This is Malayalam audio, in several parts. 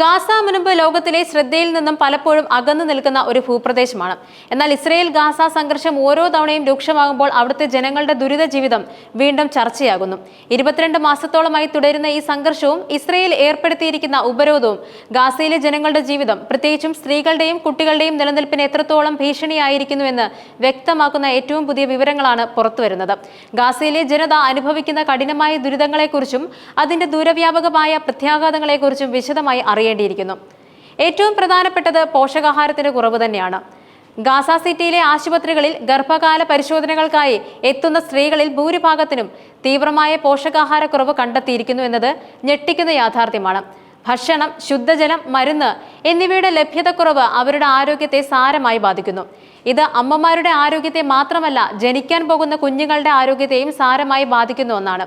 ഗാസ മുനമ്പ് ലോകത്തിലെ ശ്രദ്ധയിൽ നിന്നും പലപ്പോഴും അകന്നു നിൽക്കുന്ന ഒരു ഭൂപ്രദേശമാണ്. എന്നാൽ ഇസ്രയേൽ ഗാസ സംഘർഷം ഓരോ തവണയും രൂക്ഷമാകുമ്പോൾ അവിടുത്തെ ജനങ്ങളുടെ ദുരിത ജീവിതം വീണ്ടും ചർച്ചയാകുന്നു. ഇരുപത്തിരണ്ട് മാസത്തോളമായി തുടരുന്ന ഈ സംഘർഷവും ഇസ്രയേൽ ഏർപ്പെടുത്തിയിരിക്കുന്ന ഉപരോധവും ഗാസയിലെ ജനങ്ങളുടെ ജീവിതം പ്രത്യേകിച്ചും സ്ത്രീകളുടെയും കുട്ടികളുടെയും നിലനിൽപ്പിന് എത്രത്തോളം ഭീഷണിയായിരിക്കുന്നുവെന്ന് വ്യക്തമാക്കുന്ന ഏറ്റവും പുതിയ വിവരങ്ങളാണ് പുറത്തുവരുന്നത്. ഗാസയിലെ ജനത അനുഭവിക്കുന്ന കഠിനമായ ദുരിതങ്ങളെക്കുറിച്ചും അതിന്റെ ദൂരവ്യാപകമായ പ്രത്യാഘാതങ്ങളെക്കുറിച്ചും വിശദമായി അറിയേണ്ടിയിരിക്കുന്നു. ഏറ്റവും പ്രധാനപ്പെട്ടത് പോഷകാഹാരത്തിന്റെ കുറവ് തന്നെയാണ്. ഗാസ സിറ്റിയിലെ ആശുപത്രികളിൽ ഗർഭകാല പരിശോധനകൾക്കായി എത്തുന്ന സ്ത്രീകളിൽ ഭൂരിഭാഗത്തിനും തീവ്രമായ പോഷകാഹാരക്കുറവ് കണ്ടെത്തിയിരിക്കുന്നു എന്നത് ഞെട്ടിക്കുന്ന യാഥാർത്ഥ്യമാണ്. ഭക്ഷണം ശുദ്ധജലം മരുന്ന് എന്നിവയുടെ ലഭ്യതക്കുറവ് അവരുടെ ആരോഗ്യത്തെ സാരമായി ബാധിക്കുന്നു. ഇത് അമ്മമാരുടെ ആരോഗ്യത്തെ മാത്രമല്ല ജനിക്കാൻ പോകുന്ന കുഞ്ഞുങ്ങളുടെ ആരോഗ്യത്തെയും സാരമായി ബാധിക്കുന്ന ഒന്നാണ്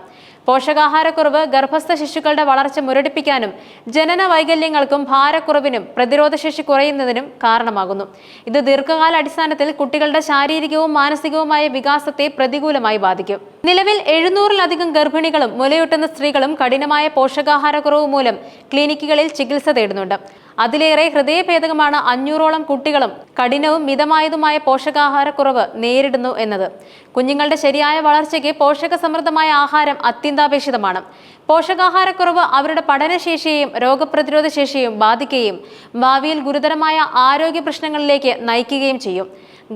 പോഷകാഹാരക്കുറവ് ഗർഭസ്ഥ ശിശുക്കളുടെ വളർച്ച മുരടിപ്പിക്കാനും ജനന വൈകല്യങ്ങൾക്കും ഭാരക്കുറവിനും പ്രതിരോധശേഷി കുറയുന്നതിനും കാരണമാകുന്നു. ഇത് ദീർഘകാല അടിസ്ഥാനത്തിൽ കുട്ടികളുടെ ശാരീരികവും മാനസികവുമായ വികാസത്തെ പ്രതികൂലമായി ബാധിക്കും. നിലവിൽ എഴുന്നൂറിലധികം ഗർഭിണികളും മുലയൂട്ടുന്ന സ്ത്രീകളും കഠിനമായ പോഷകാഹാരക്കുറവ് മൂലം ക്ലിനിക്കുകളിൽ ചികിത്സ തേടുന്നുണ്ട്. അതിലേറെ ഹൃദയഭേദകമാണ് അഞ്ഞൂറോളം കുട്ടികളും കഠിനവും മിതമായതുമായ പോഷകാഹാരക്കുറവ് നേരിടുന്നു എന്നത്. കുഞ്ഞുങ്ങളുടെ ശരിയായ വളർച്ചയ്ക്ക് പോഷക സമൃദ്ധമായ ആഹാരം അത്യന്താപേക്ഷിതമാണ്. പോഷകാഹാരക്കുറവ് അവരുടെ പഠനശേഷിയെയും രോഗപ്രതിരോധ ശേഷിയെയും ബാധിക്കുകയും ഭാവിയിൽ ഗുരുതരമായ ആരോഗ്യ പ്രശ്നങ്ങളിലേക്ക് നയിക്കുകയും ചെയ്യും.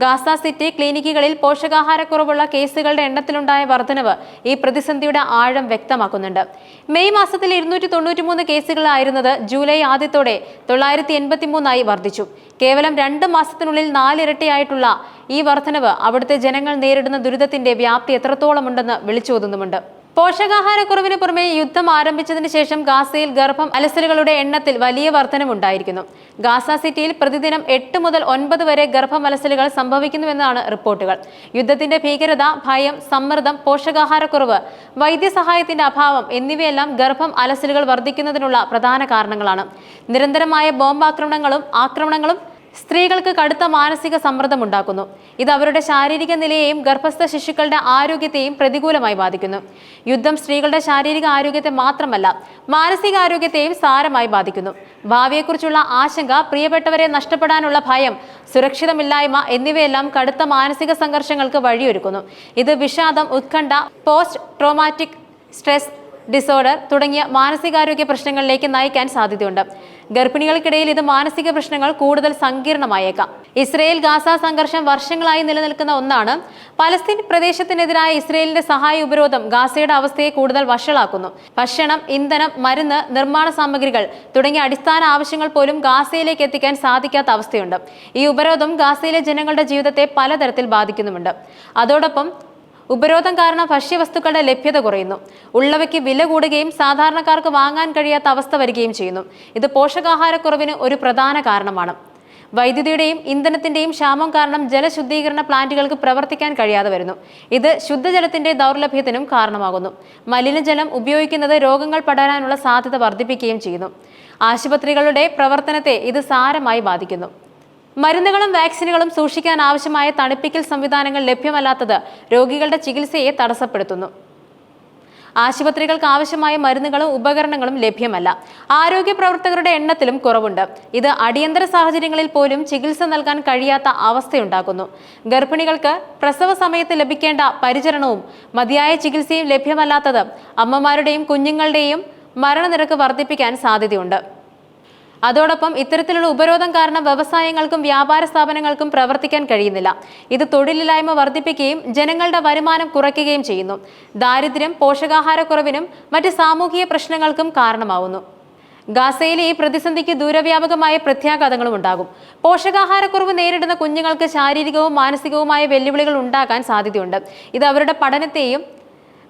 ഗാസ സിറ്റി ക്ലിനിക്കുകളിൽ പോഷകാഹാരക്കുറവുള്ള കേസുകളുടെ എണ്ണത്തിലുണ്ടായ വർധനവ് ഈ പ്രതിസന്ധിയുടെ ആഴം വ്യക്തമാക്കുന്നുണ്ട്. മെയ് മാസത്തിൽ ഇരുന്നൂറ്റി തൊണ്ണൂറ്റിമൂന്ന് കേസുകളായിരുന്നത് ജൂലൈ ആദ്യത്തോടെ തൊള്ളായിരത്തി എൺപത്തിമൂന്നായി വർദ്ധിച്ചു. കേവലം രണ്ട് മാസത്തിനുള്ളിൽ നാലിരട്ടിയായിട്ടുള്ള ഈ വർധനവ് അവിടുത്തെ ജനങ്ങൾ നേരിടുന്ന ദുരിതത്തിന്റെ വ്യാപ്തി എത്രത്തോളമുണ്ടെന്ന് വിളിച്ചോതുന്നുമുണ്ട്. പോഷകാഹാരക്കുറവിന് പുറമെ യുദ്ധം ആരംഭിച്ചതിന് ശേഷം ഗാസയിൽ ഗർഭം അലസലുകളുടെ എണ്ണത്തിൽ വലിയ വർധനമുണ്ടായിരിക്കുന്നു. ഗാസ സിറ്റിയിൽ പ്രതിദിനം എട്ട് മുതൽ ഒൻപത് വരെ ഗർഭം അലസലുകൾ സംഭവിക്കുന്നുവെന്നാണ് റിപ്പോർട്ടുകൾ. യുദ്ധത്തിന്റെ ഭീകരത ഭയം സമ്മർദ്ദം പോഷകാഹാരക്കുറവ് വൈദ്യസഹായത്തിന്റെ അഭാവം എന്നിവയെല്ലാം ഗർഭം അലസലുകൾ വർദ്ധിക്കുന്നതിനുള്ള പ്രധാന കാരണങ്ങളാണ്. നിരന്തരമായ ബോംബാക്രമണങ്ങളും ആക്രമണങ്ങളും സ്ത്രീകൾക്ക് കടുത്ത മാനസിക സമ്മർദ്ദം ഉണ്ടാക്കുന്നു. ഇത് അവരുടെ ശാരീരിക നിലയെയും ഗർഭസ്ഥ ശിശുക്കളുടെ ആരോഗ്യത്തെയും പ്രതികൂലമായി ബാധിക്കുന്നു. യുദ്ധം സ്ത്രീകളുടെ ശാരീരിക ആരോഗ്യത്തെ മാത്രമല്ല മാനസിക ആരോഗ്യത്തെയും സാരമായി ബാധിക്കുന്നു. ഭാവിയെക്കുറിച്ചുള്ള ആശങ്ക പ്രിയപ്പെട്ടവരെ നഷ്ടപ്പെടാനുള്ള ഭയം സുരക്ഷിതമില്ലായ്മ എന്നിവയെല്ലാം കടുത്ത മാനസിക സംഘർഷങ്ങൾക്ക് വഴിയൊരുക്കുന്നു. ഇത് വിഷാദം ഉത്കണ്ഠ പോസ്റ്റ് ട്രോമാറ്റിക് സ്ട്രെസ് ഡിസോർഡർ തുടങ്ങിയ മാനസികാരോഗ്യ പ്രശ്നങ്ങളിലേക്ക് നയിക്കാൻ സാധ്യതയുണ്ട്. ഗർഭിണികൾക്കിടയിൽ ഇത് മാനസിക പ്രശ്നങ്ങൾ കൂടുതൽ സങ്കീർണമായേക്കാം. ഇസ്രയേൽ ഗാസ സംഘർഷം വർഷങ്ങളായി നിലനിൽക്കുന്ന ഒന്നാണ്. പലസ്തീൻ പ്രദേശത്തിനെതിരായ ഇസ്രയേലിന്റെ സഹായ ഉപരോധം ഗാസയുടെ അവസ്ഥയെ കൂടുതൽ വഷളാക്കുന്നു. ഭക്ഷണം ഇന്ധനം മരുന്ന് നിർമ്മാണ സാമഗ്രികൾ തുടങ്ങിയ അടിസ്ഥാന ആവശ്യങ്ങൾ പോലും ഗാസയിലേക്ക് എത്തിക്കാൻ സാധിക്കാത്ത അവസ്ഥയുണ്ട്. ഈ ഉപരോധം ഗാസയിലെ ജനങ്ങളുടെ ജീവിതത്തെ പലതരത്തിൽ ബാധിക്കുന്നുമുണ്ട്. അതോടൊപ്പം ഉപരോധം കാരണം ഭക്ഷ്യവസ്തുക്കളുടെ ലഭ്യത കുറയുന്നു. ഉള്ളവയ്ക്ക് വില കൂടുകയും സാധാരണക്കാർക്ക് വാങ്ങാൻ കഴിയാത്ത അവസ്ഥ വരികയും ചെയ്യുന്നു. ഇത് പോഷകാഹാരക്കുറവിന് ഒരു പ്രധാന കാരണമാണ്. വൈദ്യുതിയുടെയും ഇന്ധനത്തിന്റെയും ക്ഷാമം കാരണം ജലശുദ്ധീകരണ പ്ലാന്റുകൾക്ക് പ്രവർത്തിക്കാൻ കഴിയാതെ വരുന്നു. ഇത് ശുദ്ധജലത്തിന്റെ ദൗർലഭ്യത്തിനും കാരണമാകുന്നു. മലിനജലം ഉപയോഗിക്കുന്നത് രോഗങ്ങൾ പടരാനുള്ള സാധ്യത വർദ്ധിപ്പിക്കുകയും ചെയ്യുന്നു. ആശുപത്രികളുടെ പ്രവർത്തനത്തെ ഇത് സാരമായി ബാധിക്കുന്നു. മരുന്നുകളും വാക്സിനുകളും സൂക്ഷിക്കാൻ ആവശ്യമായ തണുപ്പിക്കൽ സംവിധാനങ്ങൾ ലഭ്യമല്ലാത്തത് രോഗികളുടെ ചികിത്സയെ തടസ്സപ്പെടുത്തുന്നു. ആശുപത്രികൾക്ക് ആവശ്യമായ മരുന്നുകളും ഉപകരണങ്ങളും ലഭ്യമല്ല. ആരോഗ്യ പ്രവർത്തകരുടെ എണ്ണത്തിലും കുറവുണ്ട്. ഇത് അടിയന്തര സാഹചര്യങ്ങളിൽ പോലും ചികിത്സ നൽകാൻ കഴിയാത്ത അവസ്ഥയുണ്ടാക്കുന്നു. ഗർഭിണികൾക്ക് പ്രസവ സമയത്ത് ലഭിക്കേണ്ട പരിചരണവും മതിയായ ചികിത്സയും ലഭ്യമല്ലാത്തത് അമ്മമാരുടെയും കുഞ്ഞുങ്ങളുടെയും മരണനിരക്ക് വർദ്ധിപ്പിക്കാൻ സാധ്യതയുണ്ട്. അതോടൊപ്പം ഇത്തരത്തിലുള്ള ഉപരോധം കാരണം വ്യവസായങ്ങൾക്കും വ്യാപാര സ്ഥാപനങ്ങൾക്കും പ്രവർത്തിക്കാൻ കഴിയുന്നില്ല. ഇത് തൊഴിലില്ലായ്മ വർദ്ധിപ്പിക്കുകയും ജനങ്ങളുടെ വരുമാനം കുറയ്ക്കുകയും ചെയ്യുന്നു. ദാരിദ്ര്യം പോഷകാഹാരക്കുറവിനും മറ്റ് സാമൂഹിക പ്രശ്നങ്ങൾക്കും കാരണമാവുന്നു. ഗാസയിലെ ഈ പ്രതിസന്ധിക്ക് ദൂരവ്യാപകമായ പ്രത്യാഘാതങ്ങളും ഉണ്ടാകും. പോഷകാഹാരക്കുറവ് നേരിടുന്ന കുഞ്ഞുങ്ങൾക്ക് ശാരീരികവും മാനസികവുമായ വെല്ലുവിളികൾ ഉണ്ടാകാൻ സാധ്യതയുണ്ട്. ഇത് അവരുടെ പഠനത്തെയും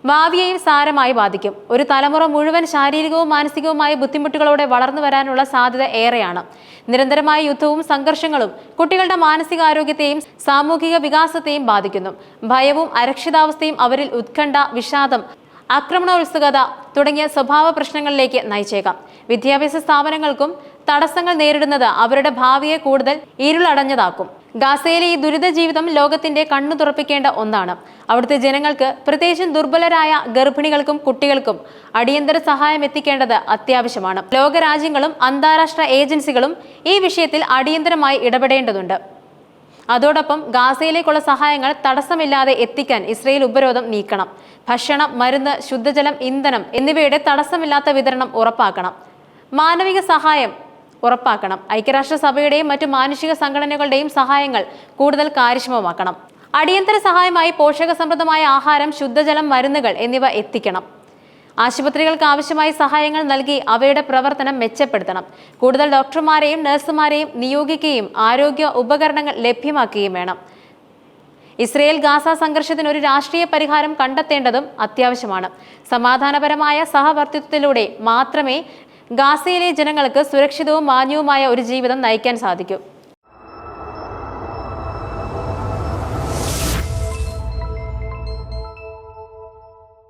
ഭാവിയെയും സാരമായി ബാധിക്കും. ഒരു തലമുറ മുഴുവൻ ശാരീരികവും മാനസികവുമായ ബുദ്ധിമുട്ടുകളോടെ വളർന്നു വരാനുള്ള സാധ്യത ഏറെയാണ്. നിരന്തരമായ യുദ്ധവും സംഘർഷങ്ങളും കുട്ടികളുടെ മാനസികാരോഗ്യത്തെയും സാമൂഹിക വികാസത്തെയും ബാധിക്കുന്നു. ഭയവും അരക്ഷിതാവസ്ഥയും അവരിൽ ഉത്കണ്ഠ വിഷാദം ആക്രമണോത്സുകത തുടങ്ങിയ സ്വഭാവ പ്രശ്നങ്ങളിലേക്ക് നയിച്ചേക്കാം. വിദ്യാഭ്യാസ സ്ഥാപനങ്ങൾക്കും തടസ്സങ്ങൾ നേരിടുന്നത് അവരുടെ ഭാവിയെ കൂടുതൽ ഇരുളടഞ്ഞതാക്കും. ഗാസയിലെ ഈ ദുരിത ജീവിതം ലോകത്തിന്റെ കണ്ണു തുറപ്പിക്കേണ്ട ഒന്നാണ്. അവിടുത്തെ ജനങ്ങൾക്ക് പ്രത്യേകിച്ചും ദുർബലരായ ഗർഭിണികൾക്കും കുട്ടികൾക്കും അടിയന്തര സഹായം എത്തിക്കേണ്ടത് അത്യാവശ്യമാണ്. ലോകരാജ്യങ്ങളും അന്താരാഷ്ട്ര ഏജൻസികളും ഈ വിഷയത്തിൽ അടിയന്തരമായി ഇടപെടേണ്ടതുണ്ട്. അതോടൊപ്പം ഗാസയിലേക്കുള്ള സഹായങ്ങൾ തടസ്സമില്ലാതെ എത്തിക്കാൻ ഇസ്രയേൽ ഉപരോധം നീക്കണം. ഭക്ഷണം മരുന്ന് ശുദ്ധജലം ഇന്ധനം എന്നിവയുടെ തടസ്സമില്ലാത്ത വിതരണം ഉറപ്പാക്കണം. മാനവിക സഹായം ഉറപ്പാക്കണം. ഐക്യരാഷ്ട്രസഭയുടെയും മറ്റു മാനുഷിക സംഘടനകളുടെയും സഹായങ്ങൾ കൂടുതൽ കാര്യക്ഷമമാക്കണം. അടിയന്തര സഹായമായി പോഷകസമൃദ്ധമായ ആഹാരം ശുദ്ധജലം മരുന്നുകൾ എന്നിവ എത്തിക്കണം. ആശുപത്രികൾക്ക് ആവശ്യമായ സഹായങ്ങൾ നൽകി അവയുടെ പ്രവർത്തനം മെച്ചപ്പെടുത്തണം. കൂടുതൽ ഡോക്ടർമാരെയും നഴ്സുമാരെയും നിയോഗിക്കുകയും ആരോഗ്യ ഉപകരണങ്ങൾ ലഭ്യമാക്കുകയും വേണം. ഇസ്രയേൽ ഗാസ സംഘർഷത്തിന് ഒരു രാഷ്ട്രീയ പരിഹാരം കണ്ടെത്തേണ്ടതും അത്യാവശ്യമാണ്. സമാധാനപരമായ സഹവർത്തിത്വത്തിലൂടെ മാത്രമേ ഗാസയിലെ ജനങ്ങൾക്ക് സുരക്ഷിതവും മാന്യവുമായ ഒരു ജീവിതം നയിക്കാൻ സാധിക്കൂ.